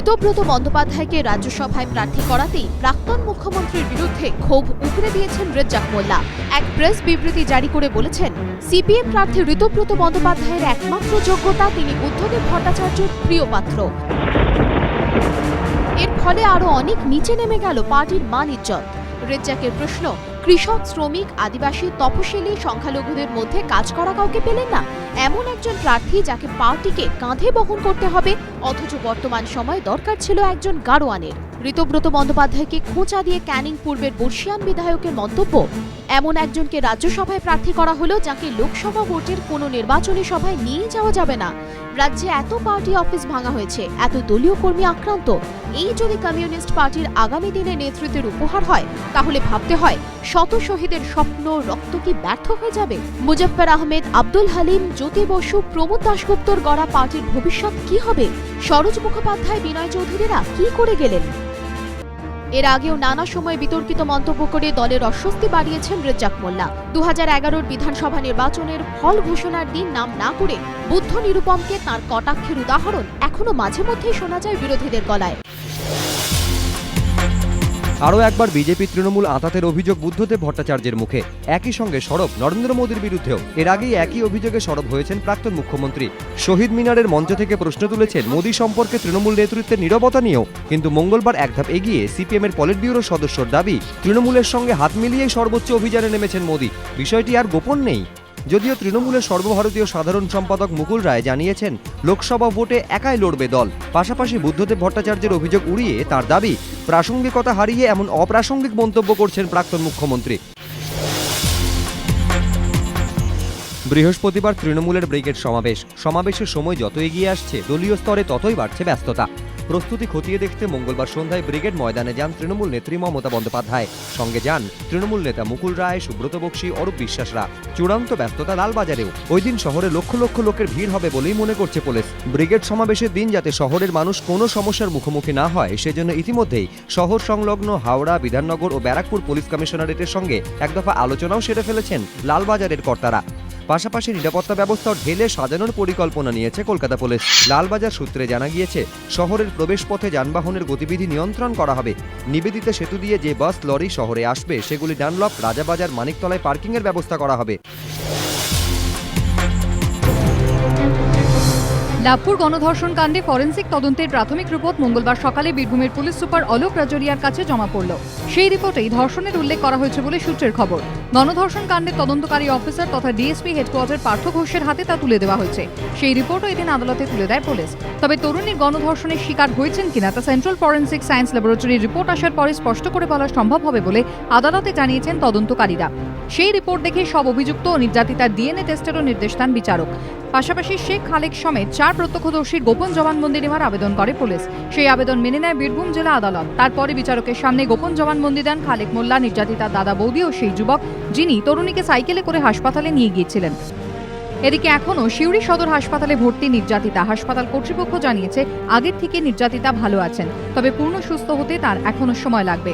ঋতব্রত বন্দ্যোপাধ্যায়কে রাজ্যসভায় প্রার্থী করাতেই প্রাক্তন মুখ্যমন্ত্রীর বিরুদ্ধে ক্ষোভ উগরে দিয়েছেন রেজ্জাক মোল্লা। এক প্রেস বিবৃতি জারি করে বলেছেন, সিপিএম প্রার্থী ঋতব্রত বন্দ্যোপাধ্যায়ের একমাত্র যোগ্যতা তিনি বুদ্ধদেব ভট্টাচার্যের প্রিয় পাত্র। এর ফলে আরও অনেক নিচে নেমে গেল পার্টির মান ইজ্জত। রেজ্জাকের প্রশ্ন কৃষক, শ্রমিক, আদিবাসী, তপশিলি, সংখ্যালঘুদের মধ্যে কাজ করা কাউকে পেলেন না। এমন একজন প্রার্থী যাকে পার্টিকে কাঁধে বহন করতে হবে, অথচ বর্তমান সময়ে দরকার ছিল একজন গাড়োয়ানের। ঋতব্রত বন্দ্যোপাধ্যায়কে খোঁচা দিয়ে ক্যানিং পূর্বের বর্ষিয়ান বিধায়কের মন্তব্য, এমন একজনকে রাজ্যসভায় প্রার্থী করা হলো যাকে লোকসভা ভোটের কোনো নির্বাচনী সভায় নিয়ে যাওয়া যাবে না। রাজ্যে এত পার্টি অফিস ভাঙা হয়েছে, এত দলীয় কর্মী আক্রান্ত। এই যদি কমিউনিস্ট পার্টির আগামী দিনে নেতৃত্বের উপহার হয়, তাহলে ভাবতে হয়, শত শহীদের স্বপ্ন, রক্ত কি ব্যর্থ হয়ে যাবে? মুজফার আহমেদ, আব্দুল হালিম, জ্যোতি বসু, প্রমোদ দাশগুপ্তর গড়া পার্টির ভবিষ্যৎ কি হবে? সরোজ মুখোপাধ্যায়, বিনয় চৌধুরীরা কি করে গেলেন? এর আগেও নানা সময় বিতর্কিত মন্তব্য করে দলের অস্বস্তি বাড়িয়েছেন রেজ্জাক মোল্লা। দু হাজার বিধানসভা নির্বাচনের ফল ঘোষণার দিন নাম না করে বুদ্ধ নিরুপমকে তার কটাক্ষের উদাহরণ এখনও মাঝে মধ্যেই শোনা যায় বিরোধীদের গলায়। আরও একবার বিজেপি তৃণমূল আঁতাতের অভিযোগ বুদ্ধদেব ভট্টাচার্যের মুখে। একই সঙ্গে সরব নরেন্দ্র মোদীর বিরুদ্ধেও। এর আগেই একই অভিযোগে সরব হয়েছেন প্রাক্তন মুখ্যমন্ত্রী। শহীদ মিনারের মঞ্চ থেকে প্রশ্ন তুলেছেন, মোদী সম্পর্কে তৃণমূল নেতৃত্বের নীরবতা নিয়েও। কিন্তু মঙ্গলবার এক ধাপ এগিয়ে সিপিএমের পলিট ব্যুরো সদস্যর দাবি, তৃণমূলের সঙ্গে হাত মিলিয়েই সর্বোচ্চ অভিযানে নেমেছেন মোদী। বিষয়টি আর গোপন নেই। যদিও তৃণমূলের সর্বভারতীয় সাধারণ সম্পাদক মুকুল রায় জানিয়েছেন, লোকসভা ভোটে একাই লড়বে দল। পাশাপাশি বুদ্ধদেব ভট্টাচার্যের অভিযোগ উড়িয়ে তার দাবি, প্রাসঙ্গিকতা হারিয়ে এমন অপ্রাসঙ্গিক মন্তব্য করছেন প্রাক্তন মুখ্যমন্ত্রী। বৃহস্পতিবার তৃণমূলের ব্রিগেড সমাবেশ। সমাবেশের সময় যত এগিয়ে আসছে, দলীয় স্তরে ততই বাড়ছে ব্যস্ততা। প্রস্তুতি খতিয়ে দেখতে মঙ্গলবার সন্ধ্যায় ব্রিগেড ময়দানে যান তৃণমূল নেত্রী মমতা বন্দ্যোপাধ্যায়। সঙ্গে যান তৃণমূল নেতা মুকুল রায়, সুব্রত বক্সী, অরূপ বিশ্বাসরা। চূড়ান্ত ব্যস্ততা লালবাজারেও। ওই দিন শহরে লক্ষ লক্ষ লোকের ভিড় হবে বলেই মনে করছে পুলিশ। ব্রিগেড সমাবেশের দিন যাতে শহরের মানুষ কোনো সমস্যার মুখোমুখি না হয়, সেজন্য ইতিমধ্যেই শহর সংলগ্ন হাওড়া, বিধাননগর ও ব্যারাকপুর পুলিশ কমিশনারেটের সঙ্গে এক দফা আলোচনাও সেরে ফেলেছেন লালবাজারের কর্তারা। পাশাপাশি নিরাপত্তা ব্যবস্থা ঢেলে সাজানোর পরিকল্পনা নিয়েছে কলকাতা পুলিশ। লালবাজার সূত্রে জানা গিয়েছে, শহরের প্রবেশ পথে যানবাহনের গতিবিধি নিয়ন্ত্রণ করা হবে। নিবেদিতা সেতু দিয়ে যে বাস লরি শহরে আসবে, সেগুলি ডানলপ রাজাবাজার মানিকতলায় পার্কিংয়ের ব্যবস্থা করা হবে। লাভপুর গণধর্ষণ কাণ্ডে ফরেন্সিক তদন্তের প্রাথমিক রিপোর্ট মঙ্গলবার সকালে বীরভূমের পুলিশ সুপার অলোক রাজরিয়ার কাছে জমা পড়ল। সেই রিপোর্টেই ধর্ষণের উল্লেখ করা হয়েছে বলে সূত্রের খবর। গণধর্ষণ কাণ্ডের তদন্তকারী অফিসার তথা ডিএসপি হেডকোয়ার্টার পার্থ ঘোষের হাতে তা তুলে দেওয়া হয়েছে। সেই রিপোর্টও এদিন আদালতে তুলে দেয় পুলিশ। তবে তরুণীর গণধর্ষণের শিকার হয়েছেন কিনা তা সেন্ট্রাল ফরেন্সিক সায়েন্স ল্যাবরেটরির রিপোর্ট আসার পরে স্পষ্ট করে বলা সম্ভব হবে বলে আদালতে জানিয়েছেন তদন্তকারীরা। সেই রিপোর্ট দেখে সব অভিযুক্ত ও নির্যাতিতার ডিএনএ টেস্টেরও নির্দেশ দেন বিচারক। পাশাপাশি শেখ খালেক সমেত চার প্রত্যক্ষদর্শীর গোপন জবানবন্দি নেওয়ার আবেদন করে পুলিশ। সেই আবেদন মেনে নেয় বীরভূম জেলা আদালত। তারপরে বিচারকের সামনে গোপন জবানবন্দি দেন খালেক মোল্লা, নির্যাতিতার দাদা বৌদি ও সেই যুবক, যিনি তরুণীকে সাইকেলে করে হাসপাতালে নিয়ে গিয়েছিলেন। এদিকে এখনও সিউড়ি সদর হাসপাতালে ভর্তি নির্যাতিতা হাসপাতাল কর্তৃপক্ষ জানিয়েছে, আগের থেকে নির্যাতিতা ভালো আছেন, তবে পূর্ণ সুস্থ হতে তার এখনও সময় লাগবে।